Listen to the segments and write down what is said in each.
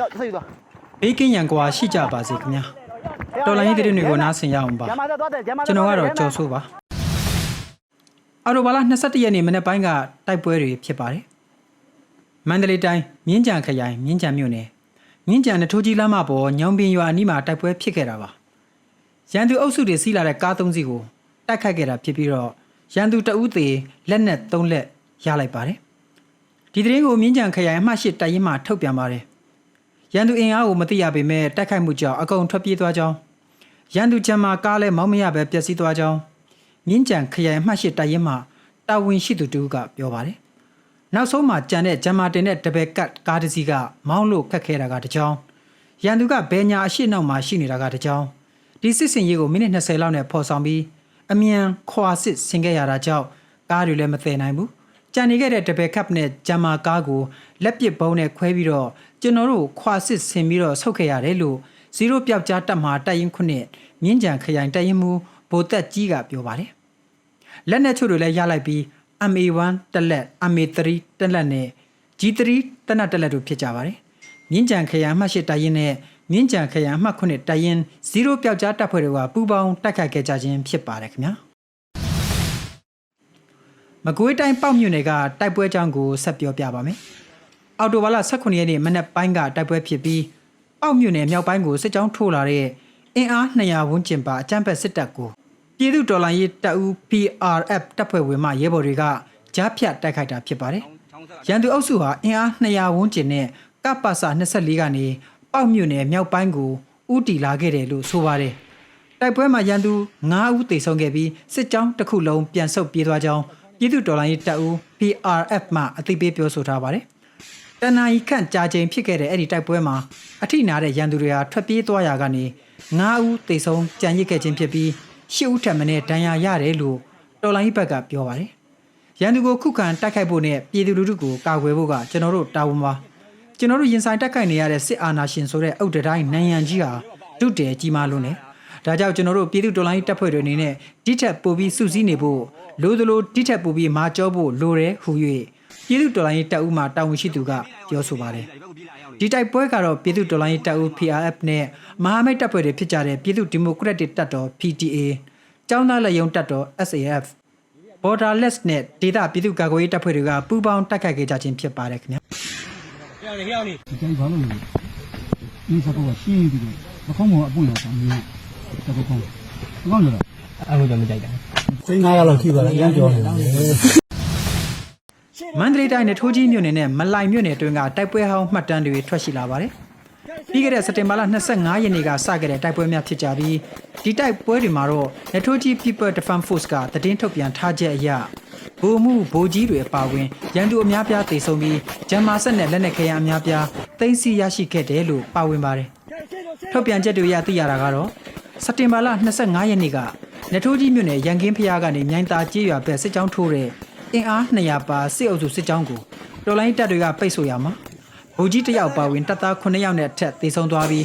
ရော့ဆက်ယူသွားဘေးကင်းရန်ကွာရှိကြပါစေခင်ဗျာတော်လိုင်းရေးတဲ့တွေကိုနားဆင်ရအောင်ပါကျွန်တော်ကတော့ကြော်ဆိုးပါအော်တိုဘာလာ22ရက်နေ့မနေ့ပိုင်းကတိုက်ပွဲတွေဖြစ်ပါတယ်မန္တလေးတိုင်းမြင်းကြံခရိုင်မြင်းကြံမြို့နယ်မြင်းကြံနထိုးကြီးလမ်းမပေါ်ညောင်ပင်ရွာအနီးမှာတိုက်ပွဲဖြစ်ခဲ့တာပါရန်သူအုပ်စုတွေစီးလာတဲ့ကားသုံးစီးကိုတိုက်ခိုက်ခဲ့တာဖြစ်ပြီးတော့ရန်သူတအူးသေးလက်နက်၃လက်ရလိုက်ပါတယ်ဒီသတင်းကိုမြင်းကြံခရိုင်အမှတ်၈တိုက်ရင်မှထုတ်ပြန်ပါတယ် ရန်သူအင်အားကိုမသိရပေမဲ့တိုက်ခိုက်မှုကြောင့်အကုန်ထွက်ပြေးသွားကြောင်းရန်သူချမ်းမှာကားလဲမောင်းမရပဲပျက်စီးသွားကြောင်းမြင်းကြံခရိုင်အမှတ်ရှိတိုင်ရင်မှတာဝန်ရှိသူတူကပြောပါတယ်။နောက်ဆုံးမှာကြံတဲ့ဂျမ်မာတင်တဲ့တပယ်ကတ်ကားတစ်စီးကမောင်းလို့ခက်ခဲတာကတစ်ကြောင်းရန်သူကဘဲညာအရှိနောက်မှာရှိနေတာကတစ်ကြောင်းဒီစစ်စင်ရေးကိုမိနစ်20လောက်နဲ့ဖော်ဆောင်ပြီးအမြန်ခွာစစ်ဆင်ခဲ့ရတာကြောင့်ကားတွေလည်းမသိနိုင်ဘူး။ကြံနေခဲ့တဲ့တပယ်ကတ်နဲ့ဂျမ်မာကားကိုလက်ပစ်ဘုံနဲ့ခွဲပြီးတော့ ကျွန်တော်တို့ခွာစစ်ဆင်ပြီးတော့ဆုတ်ခဲ့ရတယ်လို့ဇီရိုပျောက်ကြားတက်မှာတိုက်ရင်ခုနှစ်မြင်းကြံခရိုင်တိုက်ရင်မူဗိုလ်သက်ကြီးကပြောပါတယ်။လက်နက်ချို့တွေလည်းရလိုက်ပြီး MA1 တက်လက် MA3 တက်လက်နဲ့ G3 တက်နက်တက်လက်တို့ဖြစ်ကြပါတယ်။မြင်းကြံခရိုင်အမှတ်၈တိုက်ရင်နဲ့မြင်းကြံခရိုင်အမှတ်9တိုက်ရင်ဇီရိုပျောက်ကြားတက်ဖွဲ့တွေကပူးပေါင်းတိုက်ခိုက်ခဲ့ကြခြင်းဖြစ်ပါတယ်ခင်ဗျာ။မကွေးတိုင်းပေါ့မြို့နယ်ကတိုက်ပွဲကြောင်းကိုဆက်ပြောပြပါမယ်။ အော်တိုဘာလ18ရက်နေ့မနက်ပိုင်းကတိုက်ပွဲဖြစ်ပြီးအောက်မြို့နယ်မြောက်ပိုင်းကိုစစ်ကြောင်းထိုးလာတဲ့အင်အား200ဝန်းကျင်ပါအကြမ်းဖက်စစ်တပ်ကိုပြည်သူတော်လှန်ရေးတပ်ဦး PRF တပ်ဖွဲ့ဝင်မှရဲဘော်တွေကကြားဖြတ်တိုက်ခိုက်တာဖြစ်ပါတယ်။ရန်သူအုပ်စုဟာအင်အား200ဝန်းကျင်နဲ့ကပ္ပစ24ကနေအောက်မြို့နယ်မြောက်ပိုင်းကိုဥတီလာခဲ့တယ်လို့ဆိုပါတယ်။တိုက်ပွဲမှာရန်သူ9ဦးသေဆုံးခဲ့ပြီးစစ်ကြောင်းတစ်ခုလုံးပြန်ဆုတ်ပြေးသွားကြောင်းပြည်သူတော်လှန်ရေးတပ်ဦး PRF မှအသိပေးပြောဆိုထားပါတယ်။ တနအီခန့်ကြာချိန်ဖြစ်ခဲ့တဲ့အဲ့ဒီတိုက်ပွဲမှာအထိနာတဲ့ရန်သူတွေဟာထွက်ပြေးသွားရာကနေ9ဦးသေဆုံးကြံရစ်ခဲ့ခြင်းဖြစ်ပြီး10ဦးထပ်မံနဲ့ဒဏ်ရာရတယ်လို့တော်လိုင်းဘက်ကပြောပါတယ်။ရန်သူကိုခုခံတိုက်ခိုက်ဖို့နဲ့ပြည်သူလူထုကိုကာကွယ်ဖို့ကကျွန်တော်တို့တာဝန်ပါ။ကျွန်တော်တို့ရင်ဆိုင်တိုက်ခိုက်နေရတဲ့စစ်အာဏာရှင်ဆိုတဲ့အုတ်တတိုင်းနိုင်ရန်ကြီးဟာဒုတဲကြီးမားလို့ ਨੇ ဒါကြောင့်ကျွန်တော်တို့ပြည်သူတော်လိုင်းတပ်ဖွဲ့တွေအနေနဲ့တိထက်ပိုပြီးစုစည်းနေဖို့လိုသလိုတိထက်ပိုပြီးမာကြောဖို့လိုတယ်ဟူ၍ ပြည်သူတော်လိုင်းတပ်ဦးမှတာဝန်ရှိသူကပြောဆိုပါတယ်ဒီတိုက်ပွဲကတော့ပြည်သူတော်လိုင်းတပ်ဦး PRF နဲ့မဟာမိတ်တပ်ဖွဲ့တွေဖြစ်ကြတဲ့ပြည်သူဒီမိုကရက်တစ်တပ်တော် PTA ကျောင်းသားလက်ယုံတပ်တော် SAF Borderless နဲ့ဒေသပြည်သူ့ကာကွယ်ရေးတပ်ဖွဲ့တွေကပူးပေါင်းတိုက်ခိုက်ခဲ့ကြခြင်းဖြစ်ပါတယ်ခင်ဗျာဒီတိုင်းဘာလို့လဲဒီစကောကရှင်းပြီးတော့မကောင်းမအပွင့်တော့ဆောင်မျိုးစကောကောင်းကောင်းကြလားအဲ့လိုတော့မကြိုက်တာစိတ်900လောက်ရှိပါလားရမ်းကြောနေတယ် မန္တလေးတိုင်းနဲ့ထိုးကြီးမြို့နယ်နဲ့မလိုင်မြို့နယ်တွင်ကတိုက်ပွဲဟောင်းမှတ်တမ်းတွေထွက်ရှိလာပါတယ်။ပြီးခဲ့တဲ့စက်တင်ဘာလ25ရက်နေ့ကစခဲ့တဲ့တိုက်ပွဲများဖြစ်ကြပြီးဒီတိုက်ပွဲတွေမှာတော့လက်ထိုးကြီး People Defense Force ကတည်င်းထုတ်ပြန်ထားချက်အရဗိုလ်မှုဗိုလ်ကြီးတွေအပါအဝင်ရန်သူအများပြားတေဆုံးပြီးဂျမ်မာဆက်နဲ့လက်နက်ခဲယမ်းအများပြားသိမ်းဆည်းရရှိခဲ့တယ်လို့ပါဝင်ပါတယ်။ထုတ်ပြန်ချက်တွေအရသိရတာကတော့စက်တင်ဘာလ25ရက်နေ့ကလက်ထိုးကြီးမြို့နယ်ရန်ကင်းဖျားကနေမြိုင်သာကြေးရွာဘက်စစ်ကြောင်းထိုးတဲ့ အင်အား200ပါစစ်အုပ်စုစစ်ကြောင်းကိုတော်လိုင်းတပ်တွေကပိတ်ဆို့ရမှာဗိုလ်ကြီးတစ်ယောက်ပါဝင်တပ်သား9ယောက်နဲ့အထက်သေဆုံးသွားပြီး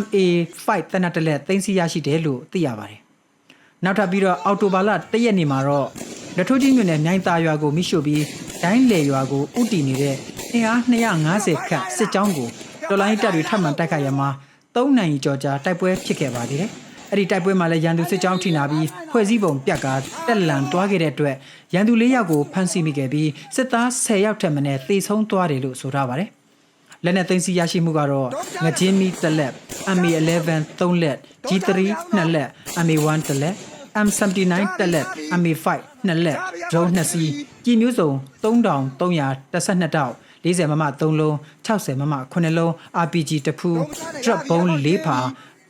MA5 တနက်တလက်သိမ်းဆည်းရရှိတယ်လို့သိရပါတယ်။နောက်ထပ်ပြီးတော့အော်တိုဘာလ1ရက်နေ့မှာတော့လက်ထိုးကြီးမြို့နယ်မြိုင်သာရွာကိုမိရှို့ပြီးဒိုင်းလေရွာကိုဥတီနေတဲ့အင်အား250ခန့်စစ်ကြောင်းကိုတော်လိုင်းတပ်တွေထပ်မံတိုက်ခိုက်ရမှာ3နိုင်ကျော်ကြာတိုက်ပွဲဖြစ်ခဲ့ပါသေးတယ်။ အဲ့ဒီတိုက်ပွဲမှာလည်းရန်သူစစ်ကြောင်းထိနာပြီးဖွဲ့စည်းပုံပြက်ကတက်လန်တွားခဲ့တဲ့အတွက်ရန်သူ၄ယောက်ကိုဖမ်းဆီးမိခဲ့ပြီးစစ်သား10ယောက်ထက်မနည်းသေဆုံးသွားတယ်လို့ဆိုထားပါတယ်။လက်နက်သိမ်းဆည်းရရှိမှုကတော့ငကြင်းမီတစ်လက် MA11 3လက် G3 2လက် MA1 တစ်လက် M79 တစ်လက် MA5 2လက် drone 2စီးကြီးမျိုးစုံ3312တောက်40မမ3လုံး60မမ9လုံး RPG တစ်ဖူး drop ဘုံ၄ဖာ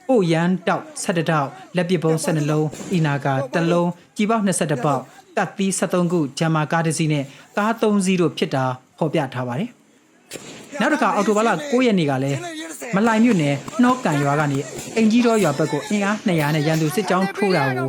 ပို့ရန်တောက်17တောက်လက်ပစ်ဘုံ12လုံးအီနာကာတစ်လုံးကြီးပေါက်22ပေါက်ကတ်သီး73ခုဂျမ်မာကားတစ်စီးနဲ့ကား3စီးတို့ဖြစ်တာဖော်ပြထားပါတယ်နောက်တစ်ခါအော်တိုဘာလ9ရက်နေ့ကလည်းမလိုင်မြို့နယ်နှောကန်ရွာကနေအင်ကြီးတော်ရွာဘက်ကိုအင်အား200နဲ့ရန်သူစစ်ကြောင်းထိုးတာကို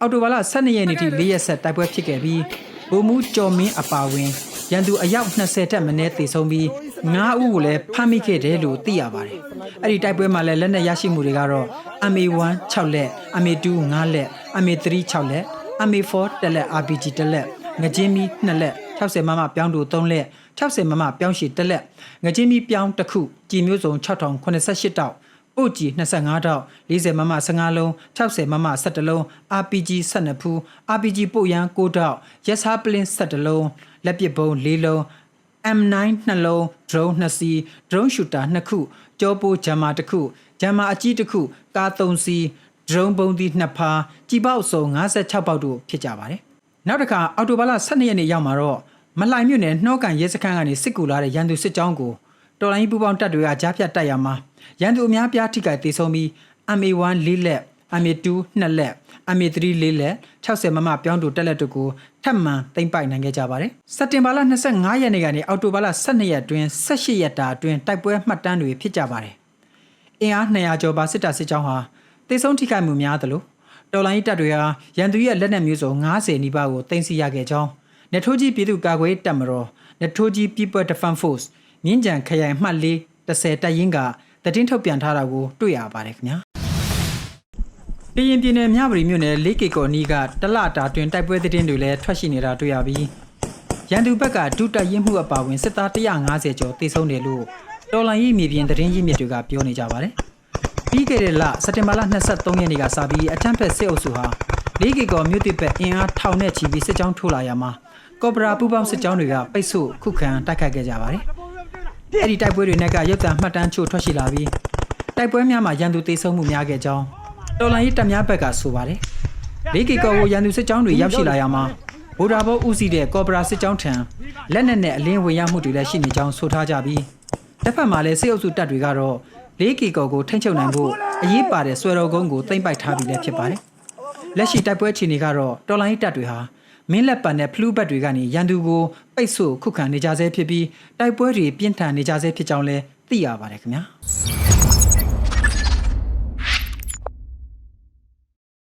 အော်တိုဘာလ12ရက်နေ့ထိ၄ရက်ဆက်တိုက်ပွဲဖြစ်ခဲ့ပြီးဗိုလ်မှူးကျော်မင်းအပါဝင်ရန်သူအယောက်20တက်မင်းသေဆုံးပြီး 9ဦးကိုလည်းဖမ်းမိခဲ့တယ်လို့သိရပါတယ်။အဲ့ဒီတိုက်ပွဲမှာလည်းလက်နက်ရရှိမှုတွေကတော့ MA1 6လက် MA2 5လက် MA3 6လက် MA4 တက်လက် RPG တက်လက်ငကြင်းမီ2လက်60မမပြောင်းတူ3လက်60မမပြောင်းရှည်တစ်လက်ငချင်းမီပြောင်းတစ်ခုကြည်မျိုးစုံ6088တောက်ပို့ကြည်25တောက်40မမ15လုံး60မမ17လုံး RPG 12ဖူး RPG ပို့ရန်6တောက်ရက်စားပလင်း17လုံးလက်ပစ်ဘုံ4လုံး M9 နှလုံး drone 2စီး drone shooter 2ခုကြောပိုးဂျမ်မာတစ်ခုဂျမ်မာအကြီးတစ်ခုကား3စီး drone ပုံးသီး2ဖားကြည်ပေါက်စုံ56ပေါက်တို့ဖြစ်ကြပါတယ်နောက်တစ်ခါအော်တိုဘာလ12ရက်နေ့ရောက်မှာတော့မလှိုင်မြို့နယ်နှောကန်ရဲစခန်းကနေစစ်ကူလာတဲ့ရန်သူစစ်ကြောင်းကိုတော်လိုင်းပူပေါင်းတပ်တွေကကြားဖြတ်တိုက်ရမှာရန်သူအများပြားထိခိုက်ဒေဆုံးပြီး MA1 ၄လက် MA2 2လက် MA3 ၄လက်60မမပြောင်းတူတက်လက်တို့ကိုထပ်မံသိမ့်ပိုက်နိုင်ခဲ့ကြပါတယ်စက်တင်ဘာလ25ရက်နေ့ကနေအောက်တိုဘာလ12ရက်အတွင်း18ရက်တာအတွင်းတိုက်ပွဲမှတ်တမ်းတွေဖြစ်ကြပါတယ်အင်အား200ကျော်ပါစစ်တပ်စစ်ကြောင်းဟာတေဆုံးထိခိုက်မှုများသလိုတော်လိုင်းတပ်တွေဟာရန်သူရဲ့လက်နက်မျိုးစုံ90နီးပါးကိုတင်စီရခဲ့ကြောင်းနေထိုးကြီးပြည်သူ့ကာကွယ်ရေးတပ်မတော်နေထိုးကြီး People Defense Force မြင်းကြံခရိုင်မှတ်လေး30တပ်ရင်းကသတင်းထုတ်ပြန်ထားတာကိုတွေ့ရပါတယ်ခင်ဗျာ ကရင်ပြည်နယ်မြဝတီမြို့နယ်လေးကေကော်နီးကတလတာတွင်တိုက်ပွဲသတင်းတွေလည်းထွက်ရှိနေတာတွေ့ရပြီးရန်သူဘက်ကဒုတက်ရင်မှုအပါအဝင်စစ်သား150ကျော်တေဆုံးတယ်လို့တော်လိုင်းရေးမြေပြင်သတင်းရင်းမြစ်တွေကပြောနေကြပါတယ်။ပြီးခဲ့တဲ့လစက်တင်ဘာလ23ရက်နေ့ကစပြီးအထမ်းဖက်စစ်အုပ်စုဟာလေးကေကော်မြို့တစ်ဘက်အင်အားထောင်နဲ့ချီပြီးစစ်ကြောင်းထိုးလာရမှာကော်ပရာပူပေါင်းစစ်ကြောင်းတွေကပိတ်ဆို့ခုခံတိုက်ခိုက်ခဲ့ကြပါတယ်။အဲ့ဒီတိုက်ပွဲတွေနဲ့ကရုပ်သံမှတ်တမ်းချို့ထွက်ရှိလာပြီးတိုက်ပွဲများမှာရန်သူတေဆုံးမှုများခဲ့ကြောင်း တော်လိုင်းရေးတပ်များဘက်ကဆိုပါတယ်။လေးကီကောကိုရန်သူစစ်ကြောင်းတွေရောက်ရှိလာရမှာဗိုလ်ဒါဘောဦးစီးတဲ့ကော်ပရာစစ်ကြောင်းထံလက်နက်နဲ့အလင်းဝင်ရောက်မှုတွေလည်းရှိနေကြောင်းဆိုထားကြပြီးတစ်ဖက်မှာလည်းစစ်အုပ်စုတပ်တွေကတော့လေးကီကောကိုထိန်းချုပ်နိုင်ဖို့အရေးပါတဲ့ဆွဲတော်ကုန်းကိုသိမ့်ပိုက်ထားပြီးလည်းဖြစ်ပါတယ်။လက်ရှိတိုက်ပွဲအခြေအနေကတော့တော်လိုင်းရေးတပ်တွေဟာမင်းလက်ပံနဲ့ဖလူးဘတ်တွေကနေရန်သူကိုပိတ်ဆို့ခုခံနေကြဆဲဖြစ်ပြီးတိုက်ပွဲတွေပြင်းထန်နေကြဆဲဖြစ်ကြောင်းလည်းသိရပါတယ်ခင်ဗျာ။